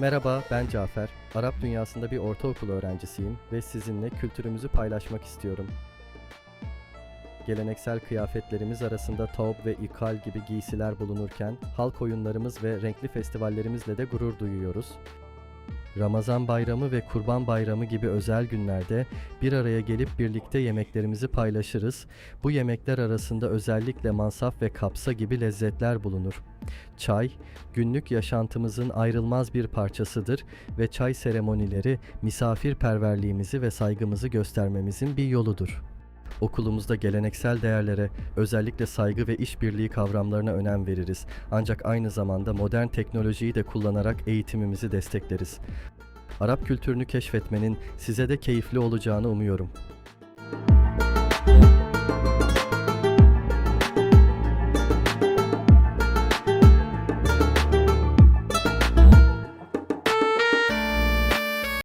Merhaba, ben Cafer. Arap dünyasında bir ortaokul öğrencisiyim ve sizinle kültürümüzü paylaşmak istiyorum. Geleneksel kıyafetlerimiz arasında taub ve ikal gibi giysiler bulunurken, halk oyunlarımız ve renkli festivallerimizle de gurur duyuyoruz. Ramazan bayramı ve Kurban bayramı gibi özel günlerde bir araya gelip birlikte yemeklerimizi paylaşırız. Bu yemekler arasında özellikle mansaf ve kapsa gibi lezzetler bulunur. Çay, günlük yaşantımızın ayrılmaz bir parçasıdır ve çay seremonileri misafirperverliğimizi ve saygımızı göstermemizin bir yoludur. Okulumuzda geleneksel değerlere, özellikle saygı ve işbirliği kavramlarına önem veririz. Ancak aynı zamanda modern teknolojiyi de kullanarak eğitimimizi destekleriz. Arap kültürünü keşfetmenin size de keyifli olacağını umuyorum.